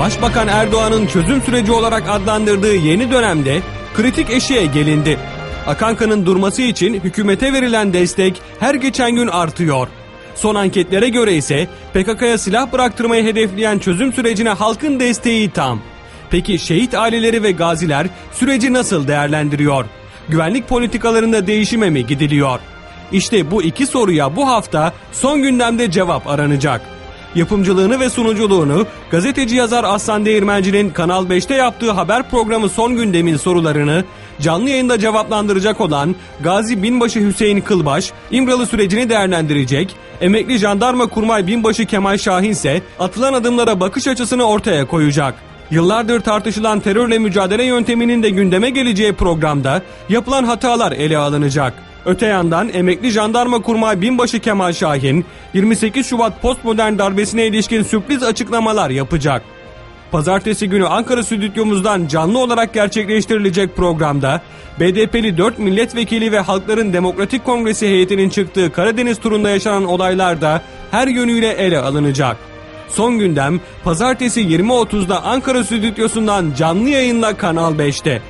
Başbakan Erdoğan'ın çözüm süreci olarak adlandırdığı yeni dönemde kritik eşiğe gelindi. Akanka'nın durması için hükümete verilen destek her geçen gün artıyor. Son anketlere göre ise PKK'ya silah bıraktırmayı hedefleyen çözüm sürecine halkın desteği tam. Peki şehit aileleri ve gaziler süreci nasıl değerlendiriyor? Güvenlik politikalarında değişime mi gidiliyor? İşte bu iki soruya bu hafta son gündemde cevap aranacak. Yapımcılığını ve sunuculuğunu gazeteci yazar Aslan Değirmenci'nin Kanal 5'te yaptığı haber programı Son Gündem'in sorularını canlı yayında cevaplandıracak olan Gazi Binbaşı Hüseyin Kılbaş, İmralı sürecini değerlendirecek, emekli jandarma kurmay binbaşı Kemal Şahin ise atılan adımlara bakış açısını ortaya koyacak. Yıllardır tartışılan terörle mücadele yönteminin de gündeme geleceği programda yapılan hatalar ele alınacak. Öte yandan emekli jandarma kurmay binbaşı Kemal Şahin 28 Şubat postmodern darbesine ilişkin sürpriz açıklamalar yapacak. Pazartesi günü Ankara stüdyomuzdan canlı olarak gerçekleştirilecek programda BDP'li 4 milletvekili ve Halkların Demokratik Kongresi heyetinin çıktığı Karadeniz turunda yaşanan olaylar da her yönüyle ele alınacak. Son gündem pazartesi 20.30'da Ankara stüdyosundan canlı yayınla Kanal 5'te.